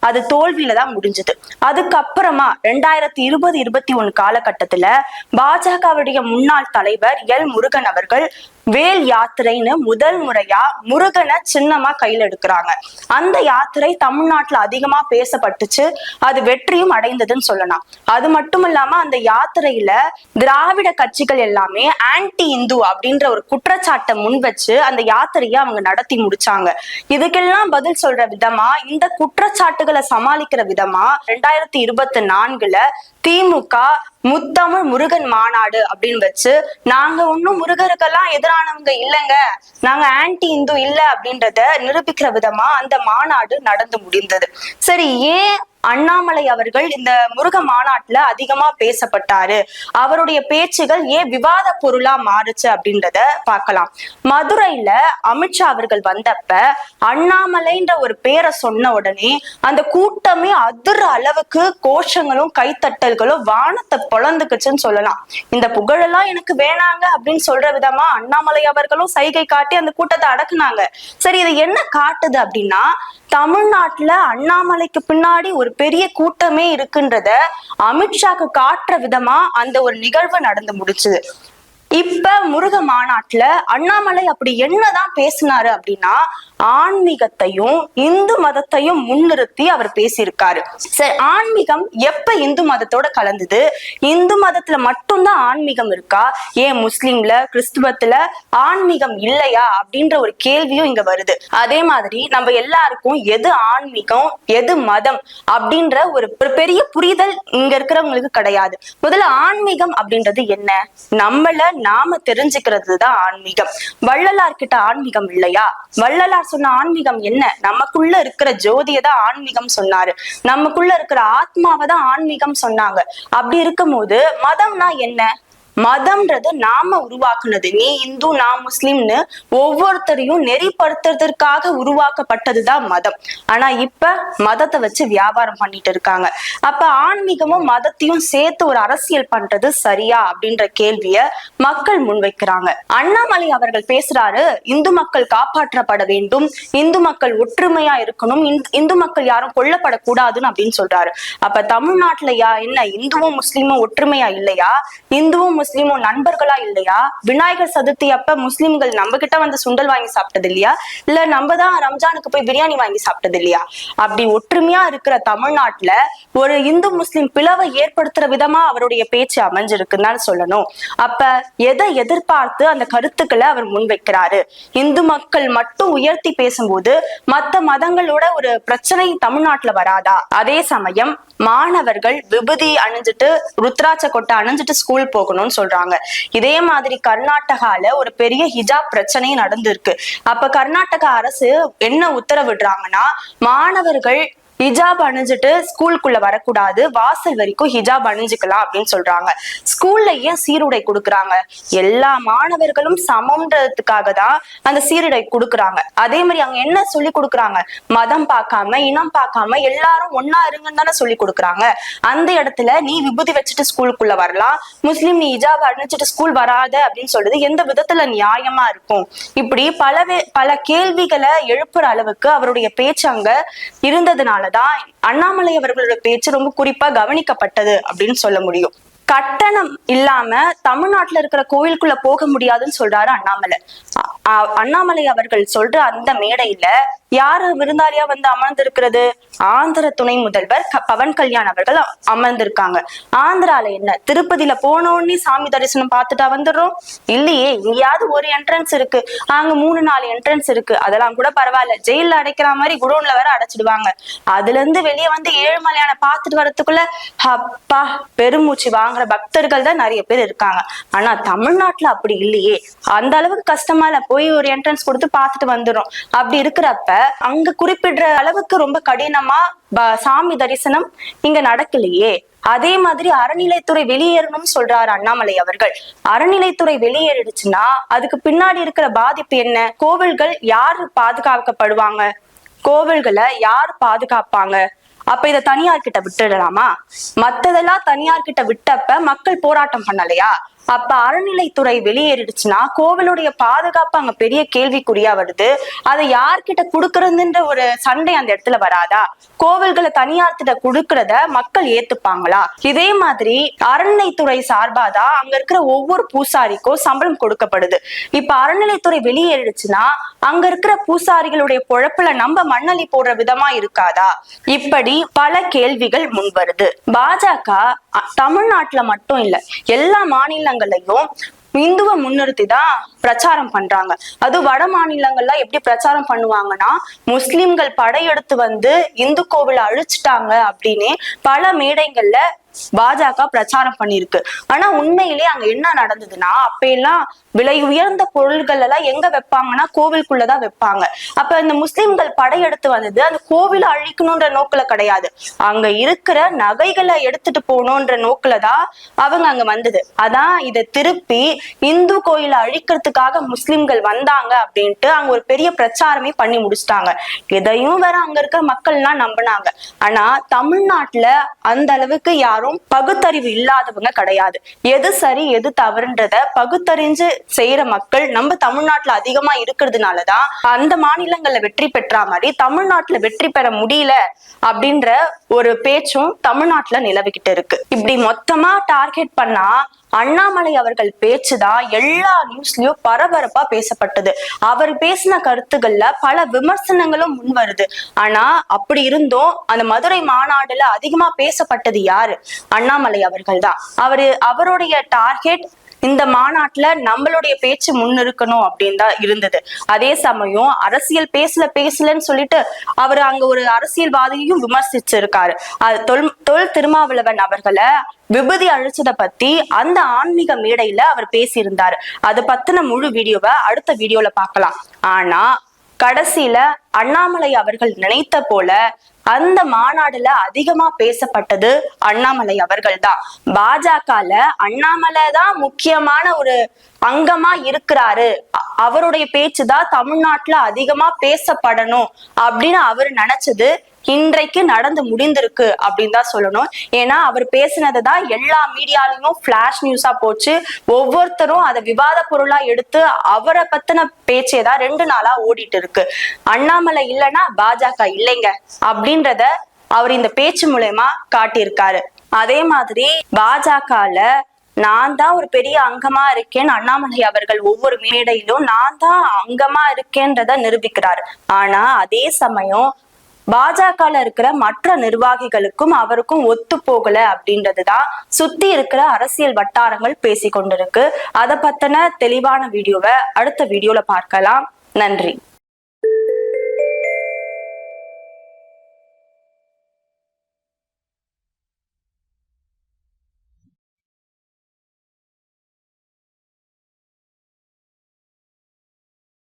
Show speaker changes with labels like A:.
A: அது தோல்வியில தான் முடிஞ்சது. அதுக்கப்புறமா ரெண்டாயிரத்தி இருபது இருபத்தி ஒண்ணு காலகட்டத்துல பாஜகவுடைய முன்னாள் தலைவர் எல் முருகன் அவர்கள் வேல் யாத்திரைன்னு முதல் முறையா முருகனை சின்னமா கையில எடுக்கிறாங்க. அந்த யாத்திரை தமிழ்நாட்டுல அதிகமா பேசப்பட்டுச்சு. அது வெற்றியும் அடைந்ததுன்னு சொல்லலாம். அது மட்டும் இல்லாம அந்த யாத்திரையில திராவிட கட்சிகள் எல்லாமே ஆன்டி இந்து அப்படின்ற ஒரு குற்றச்சாட்டை முன் வச்சு அந்த யாத்திரையை அவங்க நடத்தி முடிச்சாங்க. இதுக்கெல்லாம் பதில் சொல்ற விதமா இந்த குற்றச்சாட்டுகளை சமாளிக்கிற விதமா ரெண்டாயிரத்தி இருபத்தி நான்குல திமுக முத்தமிழ் முருகன் மாநாடு அப்படின்னு வச்சு நாங்க ஒன்னும் முருகருக்கெல்லாம் எதிரானவங்க இல்லைங்க. நாங்க ஆன்டி இந்து இல்ல அப்படின்றத நிரூபிக்கிற விதமா அந்த மாநாடு நடந்து முடிந்தது. சரி ஏன் அண்ணாமலை அவர்கள் இந்த முருக மாநாட்டுல அதிகமா பேசப்பட்டாரு. அவருடைய பேச்சுகள் ஏன் விவாத பொருளா மாறுச்சு அப்படின்றத பார்க்கலாம். மதுரையில அமித்ஷா அவர்கள் வந்தப்ப அண்ணாமலைன்ற ஒரு பேரை சொன்ன உடனே அந்த கூட்டமே அதிர அளவுக்கு கோஷங்களும் கைத்தட்டல்களும் வானத்தை பொழந்துக்குச்சுன்னு சொல்லலாம். இந்த புகழெல்லாம் எனக்கு வேணாங்க அப்படின்னு சொல்ற விதமா அண்ணாமலை அவர்களும் சைகை காட்டி அந்த கூட்டத்தை அடக்குனாங்க. சரி இது என்ன காட்டுது அப்படின்னா தமிழ்நாட்டுல அண்ணாமலைக்கு பின்னாடி ஒரு பெரிய கூட்டமே இருக்குன்றத அமித்ஷாக்கு காட்டுற விதமா அந்த ஒரு நிகழ்வு நடந்து முடிச்சுது. இப்ப முருக மாநாட்டுல அண்ணாமலை அப்படி என்னதான் பேசினாரு அப்படின்னா ஆன்மீகத்தையும் இந்து மதத்தையும் முன்னிறுத்தி அவர் பேசியிருக்காரு. சரி ஆன்மீகம் எப்ப இந்து மதத்தோட கலந்தது? இந்து மதத்துல மட்டும்தான் ஆன்மீகம் இருக்கா? ஏன் முஸ்லீம்ல கிறிஸ்துவத்துல ஆன்மீகம் இல்லையா? அப்படின்ற ஒரு கேள்வியும் இங்க வருது. அதே மாதிரி நம்ம எல்லாருக்கும் எது ஆன்மீகம் எது மதம் அப்படின்ற ஒரு பெரிய புரிதல் இங்க இருக்கிறவங்களுக்கு கிடையாது. முதல்ல ஆன்மீகம் அப்படின்றது என்ன? நம்மள நாம தெரிஞ்சுக்கிறது தான் ஆன்மீகம். வள்ளலார் கிட்ட ஆன்மீகம் இல்லையா? வள்ளலார் சொன்ன ஆன்மீகம் என்ன? நமக்குள்ள இருக்கிற ஜோதியை தான் ஆன்மீகம் சொன்னாரு. நமக்குள்ள இருக்கிற ஆத்மாவை தான் ஆன்மீகம் சொன்னாங்க. அப்படி இருக்கும்போது மதம்னா என்ன? மதம்ன்றது நாம உருவாக்குனது. நீ இந்து நான் முஸ்லிம்னு ஒவ்வொருத்தரையும் நெறிப்படுத்துறதற்காக உருவாக்கப்பட்டதுதான் மதம். ஆனா இப்ப மதத்தை வச்சு வியாபாரம் பண்ணிட்டு இருக்காங்க. அப்ப ஆன்மீகமும் மதத்தையும் சேர்த்து ஒரு அரசியல் பண்றது சரியா அப்படின்ற கேள்விய மக்கள் முன்வைக்கிறாங்க. அண்ணாமலை அவர்கள் பேசுறாரு இந்து மக்கள் காப்பாற்றப்பட வேண்டும் இந்து மக்கள் ஒற்றுமையா இருக்கணும் இந்து- இந்து மக்கள் யாரும் கொல்லப்படக்கூடாதுன்னு அப்படின்னு சொல்றாரு. அப்ப தமிழ்நாட்டுல யா என்ன இந்துவும் முஸ்லீமும் ஒற்றுமையா இல்லையா? இந்துவும் முஸ்லீமும் நண்பர்களா இல்லையா? விநாயகர் சதுர்த்தி அப்ப முஸ்லீம்கள் நம்ம கிட்ட வந்து சுண்டல் வாங்கி சாப்பிட்டது இல்லையா? இல்ல நம்ம தான் ரம்ஜானுக்கு போய் பிரியாணி வாங்கி சாப்பிட்டது இல்லையா? அப்படி ஒற்றுமையா இருக்கிற தமிழ்நாட்டுல ஒரு இந்து முஸ்லீம் பிளவை ஏற்படுத்துற விதமா அவருடைய பேச்சு அமைஞ்சிருக்குன்னு தான் சொல்லணும். அப்ப எதை எதிர்பார்த்து அந்த கருத்துக்களை அவர் முன்வைக்கிறாரு? இந்து மக்கள் மட்டும் உயர்த்தி பேசும்போது மத்த மதங்களோட ஒரு பிரச்சனை தமிழ்நாட்டுல வராதா? அதே சமயம் மாணவர்கள் விபூதி அணிஞ்சிட்டு ருத்ராட்ச கொட்டை அணிஞ்சிட்டு ஸ்கூல் போகணும் போகணும்னு சொல்றாங்க. இதே மாதிரி கர்நாடகால ஒரு பெரிய ஹிஜாப் பிரச்சனை நடந்திருக்கு. அப்ப கர்நாடக அரசு என்ன உத்தரவிடுறாங்கன்னா மாணவர்கள் ஹிஜாப் அணிஞ்சிட்டு ஸ்கூலுக்குள்ள வரக்கூடாது. வாசல் வரைக்கும் ஹிஜாப் அணிஞ்சுக்கலாம் அப்படின்னு சொல்றாங்க. ஸ்கூல்ல ஏன் சீருடை கொடுக்குறாங்க. எல்லா மாணவர்களும் சமம்ன்றதுக்காக தான் அந்த சீருடை கொடுக்குறாங்க. அதே மாதிரி அங்க என்ன சொல்லி கொடுக்குறாங்க? மதம் பார்க்காம இனம் பார்க்காம எல்லாரும் ஒன்னா இருங்கன்னு தானே சொல்லி கொடுக்குறாங்க. அந்த இடத்துல நீ விபூதி வச்சுட்டு ஸ்கூலுக்குள்ள வரலாம். முஸ்லீம் நீ ஹிஜாப் அணிஞ்சிட்டு ஸ்கூல் வராத அப்படின்னு சொல்றது எந்த விதத்துல நியாயமா இருக்கும்? இப்படி பலவே பல கேள்விகளை எழுப்புற அளவுக்கு அவருடைய பேச்சு அங்க இருந்ததுனால தான் அண்ணாமலை அவர்களோட பேச்சு ரொம்ப குறிப்பா கவனிக்கப்பட்டது அப்படின்னு சொல்ல முடியும். கட்டணம் இல்லாம தமிழ்நாட்டுல இருக்கிற கோயிலுக்குள்ள போக முடியாதுன்னு சொல்றாரு அண்ணாமலை. அண்ணாமலை அவர்கள் சொல்ற அந்த மேடையில யாரு விருந்தாளியா வந்து அமர்ந்திருக்கிறது? ஆந்திர துணை முதல்வர் பவன் கல்யாண் அவர்கள் அமர்ந்திருக்காங்க. ஆந்திரால என்ன? திருப்பதியில போனோடனே சாமி தரிசனம் பார்த்துட்டா வந்துடுறோம்? இல்லையே எங்கேயாவது ஒரு என்ட்ரன்ஸ் இருக்கு. அங்க மூணு நாலு என்ட்ரன்ஸ் இருக்கு. அதெல்லாம் கூட பரவாயில்ல. ஜெயில்ல அடைக்கிற மாதிரி குடோன்ல வேற அடைச்சிடுவாங்க. அதுல இருந்து வெளியே வந்து ஏழுமலையான பார்த்துட்டு வரத்துக்குள்ள அப்பா பெருமூச்சு வாங்குற பக்தர்கள் தான் நிறைய பேர் இருக்காங்க. ஆனா தமிழ்நாட்டுல அப்படி இல்லையே. அந்த அளவுக்கு கஷ்டமா இல்ல போய் ஒரு என்ட்ரன்ஸ் கொடுத்து பார்த்துட்டு வந்துடும் அப்படி இருக்கிறப்ப அங்க குறிப்பிடுற அளவுக்கு ரொம்ப கடினமா சாமி தரிசனம் இங்க நடக்கலையே. அதே மாதிரி அறநிலைத்துறை வெளியேறணும்னு சொல்றாரு அண்ணாமலை அவர்கள். அறநிலைத்துறை வெளியேறிடுச்சுன்னா அதுக்கு பின்னாடி இருக்கிற பாதிப்பு என்ன? கோவில்கள் யாரு பாதுகாக்கப்படுவாங்க? கோவில்களை யார் பாதுகாப்பாங்க? அப்ப இதை தனியார் கிட்ட விட்டுடலாமா? மத்ததெல்லாம் தனியார் கிட்ட விட்டப்ப மக்கள் போராட்டம் பண்ணலையா? அப்ப அறநிலைத்துறை வெளியேறிடுச்சுன்னா கோவிலுடைய பாதுகாப்பு அங்க பெரிய கேள்விக்குறியா வருது. அதை யார்கிட்ட குடுக்கறதுன்ற ஒரு சண்டை அந்த இடத்துல வராதா? கோவில்களை தனியார்கிட்ட குடுக்கறத மக்கள் ஏத்துப்பாங்களா? இதே மாதிரி அறநிலைத்துறை சார்பாதான் அங்க இருக்கிற ஒவ்வொரு பூசாரிக்கும் சம்பளம் கொடுக்கப்படுது. இப்ப அறநிலைத்துறை வெளியேறிடுச்சுன்னா அங்க இருக்கிற பூசாரிகளுடைய பொழப்புல நம்ம மண்ணலி போடுற விதமா இருக்காதா? இப்படி பல கேள்விகள் முன் வருது. பாஜக தமிழ்நாட்டுல மட்டும் இல்ல எல்லா மாநிலங்களையும் இந்துவை முன்னிறுத்தி தான் பிரச்சாரம் பண்றாங்க. அது வட மாநிலங்கள்ல எப்படி பிரச்சாரம் பண்ணுவாங்கன்னா முஸ்லிம்கள் படையெடுத்து வந்து இந்து கோவிலை அழிச்சிட்டாங்க அப்படின்னு பல மேடைகள்ல பாஜக பிரச்சாரம் பண்ணிருக்கு ஆனா உண்மையிலே அங்க என்ன நடந்ததுன்னா அப்ப எல்லாம் விலை உயர்ந்த பொருள்கள் எல்லாம் எங்க வைப்பாங்கன்னா கோவிலுக்குள்ளதான் வைப்பாங்க. அப்ப இந்த முஸ்லிம்கள் படையெடுத்து வந்தது அந்த கோவில அழிக்கணும்ன்ற நோக்கில கிடையாது. அங்க இருக்கிற நகைகளை எடுத்துட்டு போகணும்ன்ற நோக்கில தான் அவங்க அங்க வந்தது. அதான் இதை திருப்பி இந்து கோயிலை அழிக்கிறதுக்காக முஸ்லிம்கள் வந்தாங்க அப்படின்ட்டு அங்க ஒரு பெரிய பிரச்சாரமே பண்ணி முடிச்சிட்டாங்க. இதையும் வேற அங்க இருக்கிற மக்கள்லாம் நம்பினாங்க. ஆனா தமிழ்நாட்டுல அந்த அளவுக்கு யாரும் பகுத்தறிவு இல்லாதவங்க கிடையாது. எது சரி எது தவறுன்றத பகுத்தறிஞ்சு செய்யற மக்கள் நம்ம தமிழ்நாட்டுல அதிகமா இருக்கிறதுனாலதான் அந்த மாநிலங்கள்ல வெற்றி பெற்றா மாதிரி தமிழ்நாட்டுல வெற்றி பெற முடியல அப்படின்ற ஒரு பேச்சும் தமிழ்நாட்டுல நிலவிக்கிட்டு இருக்கு. இப்படி மொத்தமா டார்கெட் பண்ணா அண்ணாமலை அவர்கள் பேச்சுதான் எல்லா நியூஸ்லயும் பரபரப்பா பேசப்பட்டது. அவர் பேசின கருத்துக்கள்ல பல விமர்சனங்களும் முன் வருது ஆனா அப்படி இருந்தும் அந்த மதுரை மாநாடுல அதிகமா பேசப்பட்டது யாரு? அண்ணாமலை அவர்கள் தான் அவரு அவருடைய டார்கெட் இந்த மாநாட்டுல நம்மளுடைய பேச்சு முன்னிருக்கணும் அப்படின்னு தான் இருந்தது. அதே சமயம் அரசியல் பேசல பேசலன்னு சொல்லிட்டு அவர் அங்க ஒரு அரசியல்வாதியையும் விமர்சிச்சிருக்காரு. அது தொல் தொல் திருமாவளவன் அவர்களை விபதி அழிச்சதை பத்தி அந்த ஆன்மீக மேடையில அவர் பேசியிருந்தாரு. அதை பத்தின முழு வீடியோவை அடுத்த வீடியோல பார்க்கலாம். ஆனா கடைசியில அண்ணாமலை அவர்கள் நினைத்த போல அந்த மாநாடுல அதிகமா பேசப்பட்டது அண்ணாமலை அவர்கள் தான் பாஜகல அண்ணாமலை தான் முக்கியமான ஒரு அங்கமா இருக்கிறாரு. அவருடைய பேச்சுதான் தமிழ்நாட்டுல அதிகமா பேசப்படணும் அப்படின்னு அவர் நினைச்சது. இன்றைக்கு நடந்து முடிந்திருக்கு அப்படின்னு தான் சொல்லணும். ஏன்னா அவர் பேசினது தான் எல்லா மீடியாலையும் ஃபிளாஷ் நியூஸா போச்சு. ஒவ்வொருத்தரும் அதை விவாத பொருளா எடுத்து அவரை பத்தின பேச்சே தான் ரெண்டு நாளா ஓடிட்டு இருக்கு. அண்ணாமலை இல்லைன்னா பாஜக இல்லைங்க அப்படின்றத அவர் இந்த பேச்சு மூலயமா காட்டியிருக்காரு. அதே மாதிரி பாஜகல நான் தான் ஒரு பெரிய அங்கமா இருக்கேன். அண்ணாமலை அவர்கள் ஒவ்வொரு மேடையிலும் நான் தான் அங்கமா இருக்கேன்றத நிரூபிக்கிறார். ஆனா அதே சமயம் பாஜகல இருக்கிற மற்ற நிர்வாகிகளுக்கும் அவருக்கும் ஒத்து போகல அப்படின்றதுதான் சுத்தி இருக்கிற அரசியல் வட்டாரங்கள் பேசி கொண்டிருக்கு அதை பத்தின தெளிவான வீடியோவை அடுத்த வீடியோல பார்க்கலாம். நன்றி.